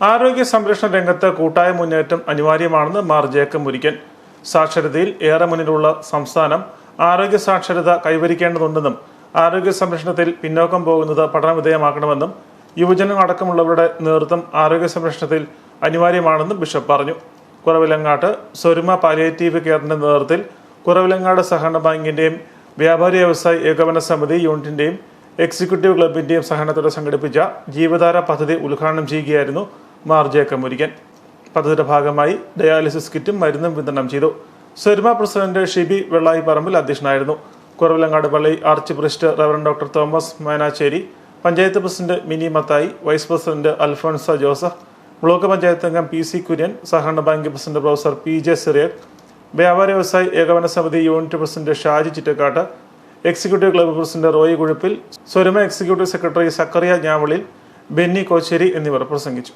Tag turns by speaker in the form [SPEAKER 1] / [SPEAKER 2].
[SPEAKER 1] ആരോഗ്യ സംരക്ഷണ രംഗത്ത് കൂട്ടായ മുന്നേറ്റം അനിവാര്യമാണെന്ന് മാർ ജേക്കബ് മുരിക്കൻ. സാക്ഷരതയിൽ ഏറെ മുന്നിലുള്ള സംസ്ഥാനം ആരോഗ്യ സാക്ഷരത കൈവരിക്കേണ്ടതുണ്ടെന്നും ആരോഗ്യ സംരക്ഷണത്തിൽ പിന്നോക്കം പോകുന്നത് പഠനവിധേയമാക്കണമെന്നും യുവജനം അടക്കമുള്ളവരുടെ നേതൃത്വം ആരോഗ്യ സംരക്ഷണത്തിൽ അനിവാര്യമാണെന്നും ബിഷപ്പ് പറഞ്ഞു. കുറവിലങ്ങാട്ട് സ്വരുമ പാലിയേറ്റീവ് കെയറിന്റെ നേതൃത്വത്തിൽ കുറവിലങ്ങാട് സഹകരണ ബാങ്കിന്റെയും വ്യാപാരി വ്യവസായി ഏകോപന സമിതി യൂണിറ്റിന്റെയും എക്സിക്യൂട്ടീവ് ക്ലബിന്റെയും സഹകരണത്തോടെ സംഘടിപ്പിച്ച ജീവധാര പദ്ധതി ഉദ്ഘാടനം ചെയ്യുകയായിരുന്നു മാർ ജേക്കബ് മുരിക്കൻ പദ്ധതിയുടെ ഭാഗമായി ഡയാലിസിസ് കിറ്റും മരുന്നും വിതരണം ചെയ്തു. സ്വരുമ പ്രസിഡന്റ് ഷിബി വെള്ളായി പറമ്പിൽ അധ്യക്ഷനായിരുന്നു. കുറവിലങ്ങാട് പള്ളി arch priest reverend doctor Thomas Mainacherry panchayat president Mini Mathai vice president Alphonsa Joseph block panchayat അംഗം പി സി കുര്യൻ സഹകരണ bank president professor P J Syriac വ്യാപാര വ്യവസായി ഏകോപന സമിതി unit president Shaji Chittakkattu executive club president Roy Kuzhuppil Swaruma executive secretary Zachariah Njavalil Benny Kocherry എന്നിവർ പ്രസംഗിച്ചു.